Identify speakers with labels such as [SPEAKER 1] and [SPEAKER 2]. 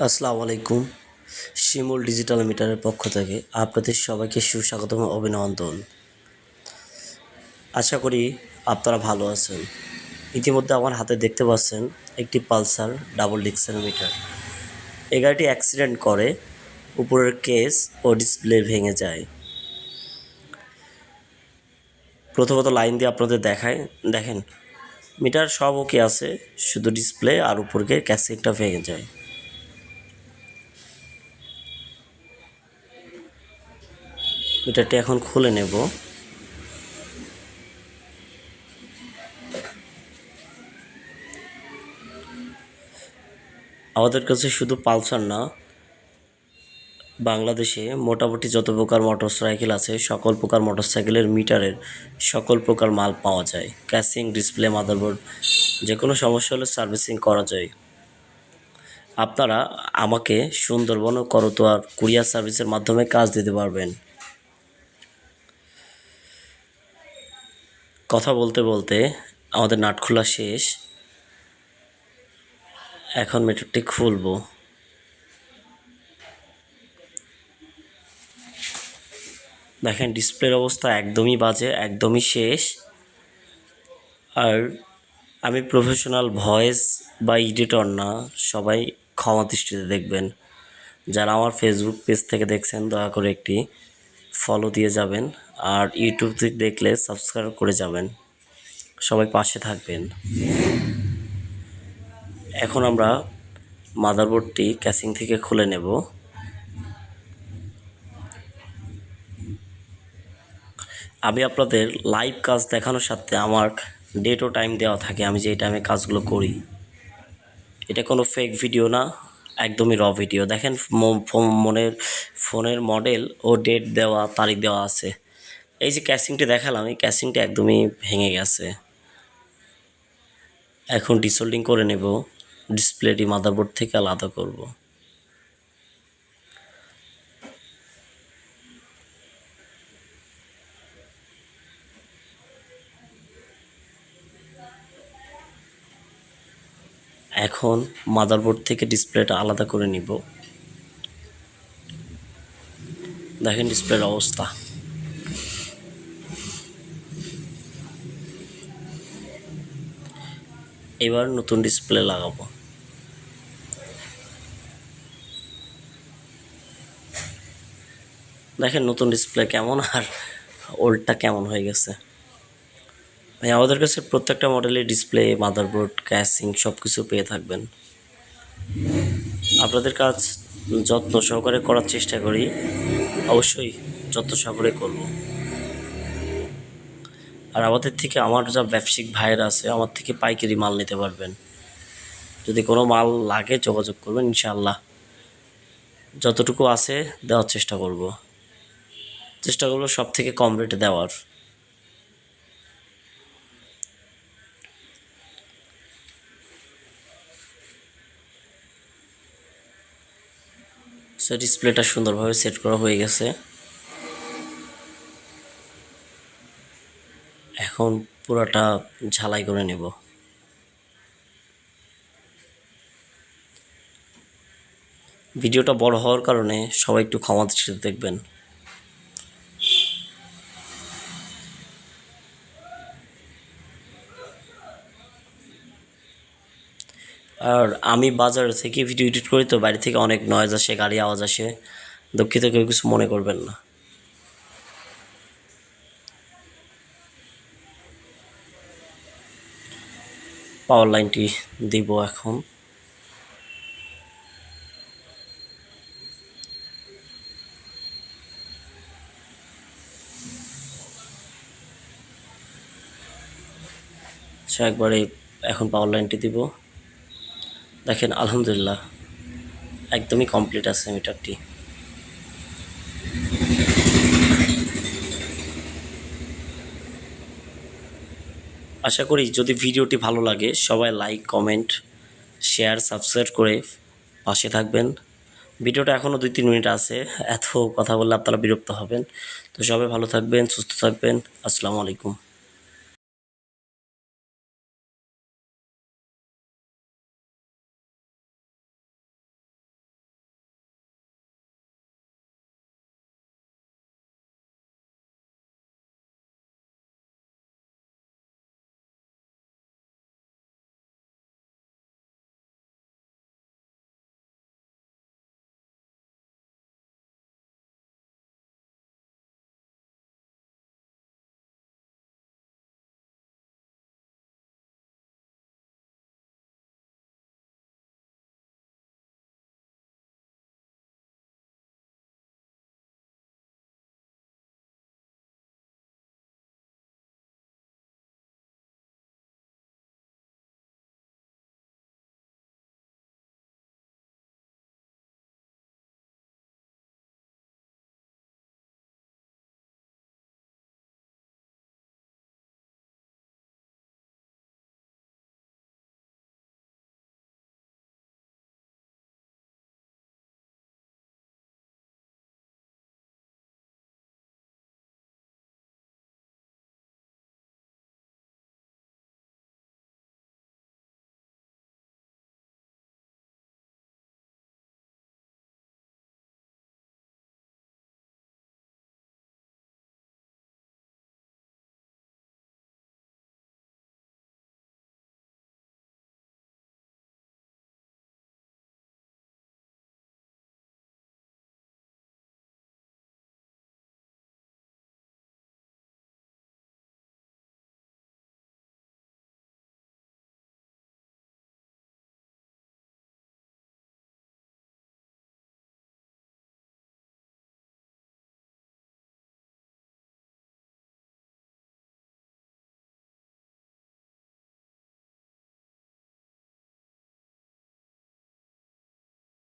[SPEAKER 1] আসসালামু আলাইকুম। শিমুল ডিজিটাল মিটারের পক্ষ থেকে আপনাদের সবাইকে সুস্বাগতম অভিনন্দন। আশা করি আপনারা ভালো আছেন। ইতিমধ্যে আমার হাতে দেখতে পাচ্ছেন একটি পালসার ডাবল ডিক্সের মিটার। এই গাড়িটি অ্যাক্সিডেন্ট করে, উপরের কেস ও ডিসপ্লে ভেঙে যায়। প্রথমত লাইন দিয়ে আপনাদের দেখায় দেখেন, মিটার সব ওকে আছে, শুধু ডিসপ্লে আর উপরকে ক্যাসেটটা ভেঙে যায়। মিটারটি এখন খুলে নেব। আমাদের কাছে শুধু পালসার না, বাংলাদেশে মোটামুটি যত প্রকার মোটরসাইকেল আছে, সকল প্রকার মোটরসাইকেলের মিটারের সকল প্রকার মাল পাওয়া যায়। ক্যাসিং, ডিসপ্লে, মাদারবোর্ড যে কোনো সমস্যা হলে সার্ভিসিং করা যায়। আপনারা আমাকে সুন্দরবন ও করতোয়ার কুরিয়ার সার্ভিসের মাধ্যমে কাজ দিতে পারবেন। কথা বলতে বলতে আমাদের নাট খোলা শেষ। এখন মিটারটি খুলবো। দেখেন, ডিসপ্লের অবস্থা একদমই বাজে, একদমই শেষ। আর আমি প্রফেশনাল ভয়েস বা এডিটর না, সবাই ক্ষমা দৃষ্টিতে দেখবেন। যারা আমার ফেসবুক পেজ থেকে দেখছেন, দয়া করে একটি ফলো দিয়ে যাবেন। আর ইউটিউব থেকে দেখলে সাবস্ক্রাইব করে যাবেন। সবাই পাশে থাকবেন। এখন আমরা মাদারবোর্ডটি ক্যাসিং থেকে খুলে নেব। আমি আপনাদের লাইভ কাজ দেখানোর সাথে আমার ডেট ও টাইম দেওয়া থাকে। আমি যে টাইমে কাজগুলো করি, এটা কোনো ফেক ভিডিও না, একদমই র ভিডিও দেখেন মনের, ফোনের মডেল ও ডেট দেওয়া, তারিখ দেওয়া আছে। এই যে ক্যাসিংটি দেখালাম, এই ক্যাসিংটি একদমই ভেঙে গেছে। এখন ডিসোল্ডিং করে নেব ডিসপ্লেটি মাদারবোর্ড থেকে আলাদা করব। এখন মাদারবোর্ড থেকে ডিসপ্লেটা আলাদা করে নিব। দেখেন ডিসপ্লের অবস্থা। এবার নতুন ডিসপ্লে লাগাবো। দেখেন নতুন ডিসপ্লে কেমন আর ওল্ডটা কেমন হয়ে গেছে। ভাই, আমাদের কাছে প্রত্যেকটা মডেলের ডিসপ্লে মাদারবোর্ড ক্যাসিং সব কিছু পেয়ে থাকবেন। আপনাদের কাজ যত্ন সহকারে করার চেষ্টা করি। অবশ্যই যত্ন সহকারে করব। আর আমাদের থেকে আমার যা ব্যবসায়িক ভাইয়েরা আছে, আমার থেকে পাইকারি মাল নিতে পারবেন। যদি কোনো মাল লাগে যোগাযোগ করবেন, ইনশাআল্লাহ। যতটুকু আছে দেওয়ার চেষ্টা করব। চেষ্টা করব সব থেকে কম রেটে দেওয়ার। সো ডিসপ্লেটা সুন্দরভাবে সেট করা হয়ে গেছে। এখন পুরোটা ঝালাই করে নেব। ভিডিওটা বড় হওয়ার কারণে সবাই একটু ক্ষমা দৃষ্টিতে দেখবেন। আর আমি বাজার থেকে ভিডিও এডিট করি, তো বাড়ি থেকে অনেক নয়েজ আসে, গাড়ি আওয়াজ আসে। দুঃখিত কেউ কিছু মনে করবেন না। পাওয়ার লাইনটি দিব এখন। আচ্ছা একবারে এখন পাওয়ার লাইনটি দিব। দেখেন, আলহামদুলিল্লাহ, একদমই কমপ্লিট আছে মিটারটি আশা করি যদি ভিডিওটি ভালো লাগে, সবাই লাইক কমেন্ট শেয়ার সাবস্ক্রাইব করে পাশে থাকবেন। ভিডিওটা এখনও দুই তিন মিনিট আছে, এত কথা বললে আপনারা বিরক্ত হবেন। তো সবাই ভালো থাকবেন, সুস্থ থাকবেন। আসসালামু আলাইকুম।